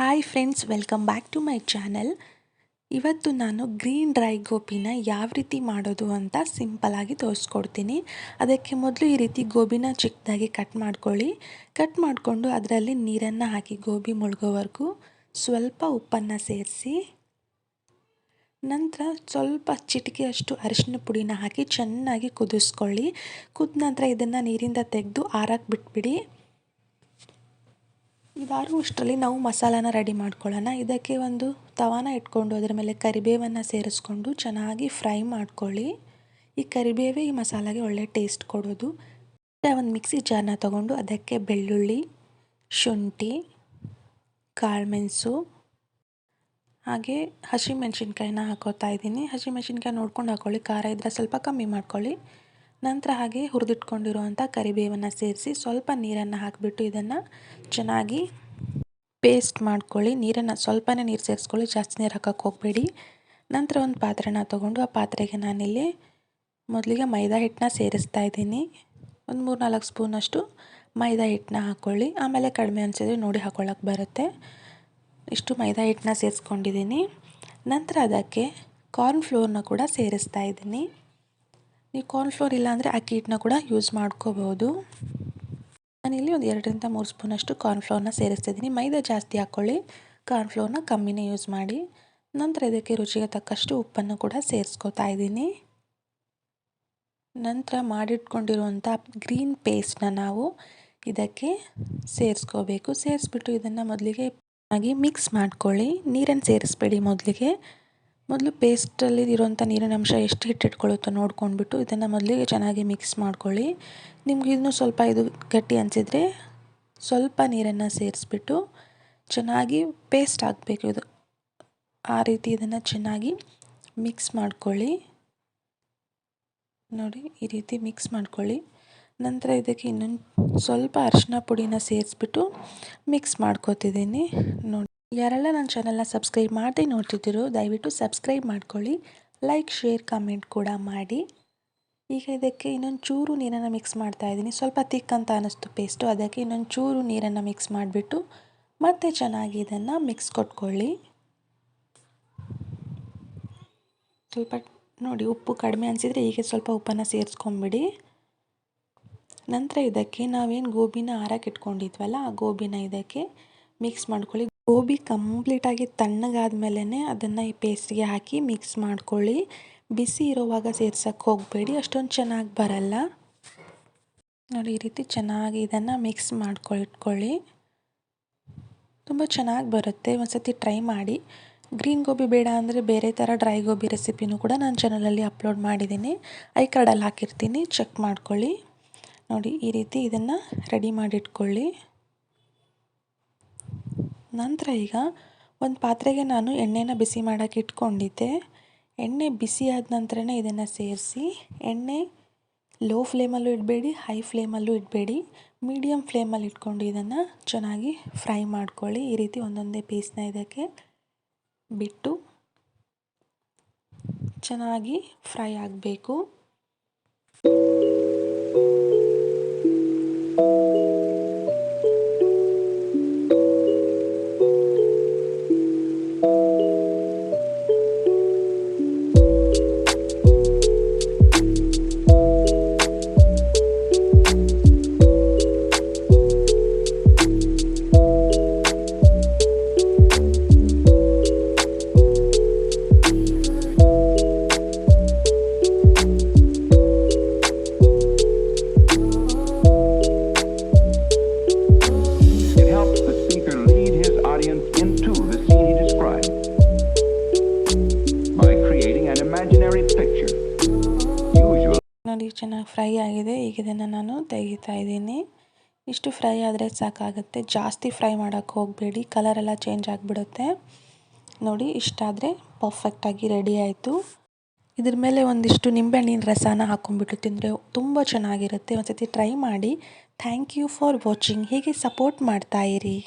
Hi friends welcome back to my channel ಇವತ್ತು ನಾನು green dry ಗೋಬಿನ ಯಾವ ರೀತಿ ಮಾಡೋದು ಅಂತ ಸಿಂಪಲಾಗಿ ತೋರಿಸ್ಕೊಡ್ತೀನಿ. ಅದಕ್ಕೆ ಮೊದಲು ಈ ರೀತಿ ಗೋಬಿನ ಚಿಕ್ಕದಾಗಿ ಕಟ್ ಮಾಡ್ಕೊಳ್ಳಿ. ಕಟ್ ಮಾಡಿಕೊಂಡು ಅದರಲ್ಲಿ ನೀರನ್ನು ಹಾಕಿ ಗೋಬಿ ಮುಳುಗೋವರೆಗೂ. ಸ್ವಲ್ಪ ಉಪ್ಪನ್ನು ಸೇರಿಸಿ. ನಂತರ ಸ್ವಲ್ಪ ಚಿಟಿಕೆಯಷ್ಟು ಅರಿಶಿನ ಪುಡಿನ ಹಾಕಿ ಚೆನ್ನಾಗಿ ಕುದಿಸ್ಕೊಳ್ಳಿ. ಕುದ ನಂತರ ಇದನ್ನು ನೀರಿಂದ ತೆಗೆದು ಆರಕ್ಕೆ ಬಿಟ್ಬಿಡಿ. ಇದಾಗುವಷ್ಟರಲ್ಲಿ ನಾವು ಮಸಾಲಾನ ರೆಡಿ ಮಾಡ್ಕೊಳ್ಳೋಣ. ಇದಕ್ಕೆ ಒಂದು ತವಾನ ಇಟ್ಕೊಂಡು ಅದರ ಮೇಲೆ ಕರಿಬೇವನ್ನು ಸೇರಿಸ್ಕೊಂಡು ಚೆನ್ನಾಗಿ ಫ್ರೈ ಮಾಡ್ಕೊಳ್ಳಿ. ಈ ಕರಿಬೇವೇ ಈ ಮಸಾಲಾಗೆ ಒಳ್ಳೆ ಟೇಸ್ಟ್ ಕೊಡೋದು. ಒಂದು ಮಿಕ್ಸಿ ಜಾರ್ನ ತಗೊಂಡು ಅದಕ್ಕೆ ಬೆಳ್ಳುಳ್ಳಿ, ಶುಂಠಿ ಕಾಳುಮೆಣಸು ಹಾಗೆ ಹಸಿಮೆಣ್ಸಿನ್ಕಾಯಿನ ಹಾಕೋತಾ ಇದ್ದೀನಿ. ಹಸಿಮೆಣ್ಸಿನ್ಕಾಯಿ ನೋಡ್ಕೊಂಡು ಹಾಕ್ಕೊಳ್ಳಿ ಖಾರ ಇದ್ದರೆ ಸ್ವಲ್ಪ ಕಮ್ಮಿ ಮಾಡ್ಕೊಳ್ಳಿ. ನಂತರ ಹಾಗೆ ಹುರಿದಿಟ್ಕೊಂಡಿರುವಂಥ ಕರಿಬೇವನ್ನು ಸೇರಿಸಿ ಸ್ವಲ್ಪ ನೀರನ್ನು ಹಾಕಿಬಿಟ್ಟು ಇದನ್ನು ಚೆನ್ನಾಗಿ ಪೇಸ್ಟ್ ಮಾಡ್ಕೊಳ್ಳಿ. ನೀರನ್ನು ಸ್ವಲ್ಪನೇ ನೀರು ಸೇರಿಸ್ಕೊಳ್ಳಿ. ಜಾಸ್ತಿ ನೀರು ಹಾಕೋಕ್ಕೆ ಹೋಗಬೇಡಿ. ನಂತರ ಒಂದು ಪಾತ್ರೆನ ತೊಗೊಂಡು ಆ ಪಾತ್ರೆಗೆ ನಾನಿಲ್ಲಿ ಮೊದಲಿಗೆ ಮೈದಾ ಹಿಟ್ಟನ್ನ ಸೇರಿಸ್ತಾ ಇದ್ದೀನಿ. ಒಂದು ಮೂರು ನಾಲ್ಕು ಸ್ಪೂನಷ್ಟು ಮೈದಾ ಹಿಟ್ಟನ್ನ ಹಾಕ್ಕೊಳ್ಳಿ ಆಮೇಲೆ ಕಡಿಮೆ ಅನಿಸಿದ್ರೆ ನೋಡಿ ಹಾಕೊಳ್ಳೋಕೆ ಬರುತ್ತೆ. ಇಷ್ಟು ಮೈದಾ ಹಿಟ್ಟನ್ನ ಸೇರಿಸ್ಕೊಂಡಿದ್ದೀನಿ. ನಂತರ ಅದಕ್ಕೆ ಕಾರ್ನ್ ಫ್ಲೋರ್ನ ಕೂಡ ಸೇರಿಸ್ತಾ ಇದ್ದೀನಿ. ನೀವು ಕಾರ್ನ್ಫ್ಲೋರ್ ಇಲ್ಲಾಂದರೆ ಅಕ್ಕಿ ಹಿಟ್ಟನ್ನ ಕೂಡ ಯೂಸ್ ಮಾಡ್ಕೋಬೋದು ನಾನಿಲ್ಲಿ ಒಂದು ಎರಡರಿಂದ ಮೂರು ಸ್ಪೂನಷ್ಟು ಕಾರ್ನ್ಫ್ಲೋರ್ನ ಸೇರಿಸ್ತಿದ್ದೀನಿ. ಮೈದಾ ಜಾಸ್ತಿ ಹಾಕ್ಕೊಳ್ಳಿ ಕಾರ್ನ್ಫ್ಲೋರ್ನ ಕಮ್ಮಿನೇ ಯೂಸ್ ಮಾಡಿ. ನಂತರ ಇದಕ್ಕೆ ರುಚಿಗೆ ತಕ್ಕಷ್ಟು ಉಪ್ಪನ್ನು ಕೂಡ ಸೇರಿಸ್ಕೋತಾ ಇದ್ದೀನಿ. ನಂತರ ಮಾಡಿಟ್ಕೊಂಡಿರುವಂಥ ಗ್ರೀನ್ ಪೇಸ್ಟ್ನ ನಾವು ಇದಕ್ಕೆ ಸೇರಿಸ್ಕೋಬೇಕು. ಸೇರಿಸ್ಬಿಟ್ಟು ಇದನ್ನು ಮೊದಲಿಗೆ ಆಗಿ ಮಿಕ್ಸ್ ಮಾಡ್ಕೊಳ್ಳಿ. ನೀರನ್ನು ಸೇರಿಸ್ಬೇಡಿ ಮೊದಲಿಗೆ. ಮೊದಲು ಪೇಸ್ಟಲ್ಲಿ ಇರೋಂಥ ನೀರಿನ ಅಂಶ ಎಷ್ಟು ಹಿಟ್ಟಿಟ್ಕೊಳ್ಳುತ್ತೋ ನೋಡ್ಕೊಂಡ್ಬಿಟ್ಟು ಇದನ್ನು ಮೊದಲಿಗೆ ಚೆನ್ನಾಗಿ ಮಿಕ್ಸ್ ಮಾಡ್ಕೊಳ್ಳಿ. ನಿಮ್ಗೆ ಇನ್ನೂ ಸ್ವಲ್ಪ ಇದು ಗಟ್ಟಿ ಅನಿಸಿದರೆ ಸ್ವಲ್ಪ ನೀರನ್ನು ಸೇರಿಸ್ಬಿಟ್ಟು ಚೆನ್ನಾಗಿ ಪೇಸ್ಟ್ ಆಗಬೇಕು ಇದು. ಆ ರೀತಿ ಇದನ್ನು ಚೆನ್ನಾಗಿ ಮಿಕ್ಸ್ ಮಾಡ್ಕೊಳ್ಳಿ. ನೋಡಿ, ಈ ರೀತಿ ಮಿಕ್ಸ್ ಮಾಡ್ಕೊಳ್ಳಿ. ನಂತರ ಇದಕ್ಕೆ ಇನ್ನೊಂದು ಸ್ವಲ್ಪ ಅರಿಶಿನ ಪುಡಿನ ಸೇರಿಸ್ಬಿಟ್ಟು ಮಿಕ್ಸ್ ಮಾಡ್ಕೋತಿದ್ದೀನಿ. ನೋಡಿ. ಯಾರೆಲ್ಲ ನನ್ನ ಚಾನಲ್ನ ಸಬ್ಸ್ಕ್ರೈಬ್ ಮಾಡದೆ ನೋಡ್ತಿದ್ದೀರೋ, ದಯವಿಟ್ಟು ಸಬ್ಸ್ಕ್ರೈಬ್ ಮಾಡ್ಕೊಳ್ಳಿ. ಲೈಕ್, ಶೇರ್, ಕಮೆಂಟ್ ಕೂಡ ಮಾಡಿ. ಈಗ ಇದಕ್ಕೆ ಇನ್ನೊಂದು ಚೂರು ನೀರನ್ನು ಮಿಕ್ಸ್ ಮಾಡ್ತಾ ಇದ್ದೀನಿ. ಸ್ವಲ್ಪ ತಿಕ್ ಅಂತ ಅನ್ನಿಸ್ತು ಪೇಸ್ಟು. ಅದಕ್ಕೆ ಇನ್ನೊಂದು ಚೂರು ನೀರನ್ನು ಮಿಕ್ಸ್ ಮಾಡಿಬಿಟ್ಟು ಮತ್ತೆ ಚೆನ್ನಾಗಿ ಇದನ್ನು ಮಿಕ್ಸ್ ಕೊಟ್ಕೊಳ್ಳಿ. ಸ್ವಲ್ಪ ನೋಡಿ, ಉಪ್ಪು ಕಡಿಮೆ ಅನಿಸಿದರೆ ಹೀಗೆ ಸ್ವಲ್ಪ ಉಪ್ಪನ್ನು ಸೇರಿಸ್ಕೊಂಬಿಡಿ. ನಂತರ ಇದಕ್ಕೆ ನಾವೇನು ಗೋಬಿನ ಆರಕ್ಕೆ ಇಟ್ಕೊಂಡಿದ್ವಲ್ಲ, ಆ ಗೋಬಿನ ಇದಕ್ಕೆ ಮಿಕ್ಸ್ ಮಾಡ್ಕೊಳ್ಳಿ. ಗೋಬಿ ಕಂಪ್ಲೀಟಾಗಿ ತಣ್ಣಗಾದ ಅದನ್ನು ಈ ಪೇಸ್ಟ್ಗೆ ಹಾಕಿ ಮಿಕ್ಸ್ ಮಾಡ್ಕೊಳ್ಳಿ. ಬಿಸಿ ಇರುವಾಗ ಸೇರ್ಸೋಕ್ಕೆ ಹೋಗಬೇಡಿ, ಅಷ್ಟೊಂದು ಚೆನ್ನಾಗಿ ಬರಲ್ಲ. ನೋಡಿ, ಈ ರೀತಿ ಚೆನ್ನಾಗಿ ಇದನ್ನು ಮಿಕ್ಸ್ ಮಾಡ್ಕೊಳ್ಕೊಳ್ಳಿ. ತುಂಬ ಚೆನ್ನಾಗಿ ಬರುತ್ತೆ ಒಂದು ಸತಿ ಟ್ರೈ ಮಾಡಿ. ಗ್ರೀನ್ ಗೋಬಿ ಬೇಡ ಅಂದರೆ ಬೇರೆ ಥರ ಡ್ರೈ ಗೋಬಿ ರೆಸಿಪಿನೂ ಕೂಡ ನಾನು ಚಾನಲಲ್ಲಿ ಅಪ್ಲೋಡ್ ಮಾಡಿದ್ದೀನಿ. ಐ ಕಾರ್ಡಲ್ಲಿ ಹಾಕಿರ್ತೀನಿ ಚೆಕ್ ಮಾಡ್ಕೊಳ್ಳಿ. ನೋಡಿ, ಈ ರೀತಿ ಇದನ್ನು ರೆಡಿ ಮಾಡಿಟ್ಕೊಳ್ಳಿ. ನಂತರ ಈಗ ಒಂದು ಪಾತ್ರೆಗೆ ನಾನು ಎಣ್ಣೆನ ಬಿಸಿ ಮಾಡೋಕ್ಕೆ ಇಟ್ಕೊಂಡಿದ್ದೆ. ಎಣ್ಣೆ ಬಿಸಿ ಆದ ನಂತರನೇ ಇದನ್ನು ಸೇರಿಸಿ, ಎಣ್ಣೆ ಲೋ ಫ್ಲೇಮಲ್ಲೂ ಇಡಬೇಡಿ, ಹೈ ಫ್ಲೇಮಲ್ಲೂ ಇಡಬೇಡಿ. ಮೀಡಿಯಮ್ ಫ್ಲೇಮಲ್ಲಿ ಇಟ್ಕೊಂಡು ಇದನ್ನು ಚೆನ್ನಾಗಿ ಫ್ರೈ ಮಾಡ್ಕೊಳ್ಳಿ. ಈ ರೀತಿ ಒಂದೊಂದೇ ಪೀಸ್ನ ಇದಕ್ಕೆ ಬಿಟ್ಟು ಚೆನ್ನಾಗಿ ಫ್ರೈ ಆಗಬೇಕು. ನೋಡಿ ಚೆನ್ನಾಗಿ ಫ್ರೈ ಆಗಿದೆ. ಈಗ ಇದನ್ನು ನಾನು ತೆಗಿತಾ ಇದ್ದೀನಿ. ಇಷ್ಟು ಫ್ರೈ ಆದರೆ ಸಾಕಾಗುತ್ತೆ. ಜಾಸ್ತಿ ಫ್ರೈ ಮಾಡೋಕ್ಕೆ ಹೋಗಬೇಡಿ. ಕಲರೆಲ್ಲ ಚೇಂಜ್ ಆಗಿಬಿಡುತ್ತೆ. ನೋಡಿ, ಇಷ್ಟಾದರೆ ಪರ್ಫೆಕ್ಟಾಗಿ ರೆಡಿ ಆಯಿತು. ಇದ್ರ ಮೇಲೆ ಒಂದಿಷ್ಟು ನಿಂಬೆಹಣ್ಣಿನ ರಸನ ಹಾಕ್ಕೊಂಡ್ಬಿಟ್ಟು ತಿಂದರೆ ತುಂಬ ಚೆನ್ನಾಗಿರುತ್ತೆ. ಒಂದು ಸತಿ ಟ್ರೈ ಮಾಡಿ. ಥ್ಯಾಂಕ್ ಯು ಫಾರ್ ವಾಚಿಂಗ್ ಹೀಗೆ ಸಪೋರ್ಟ್ ಮಾಡ್ತಾಯಿರಿ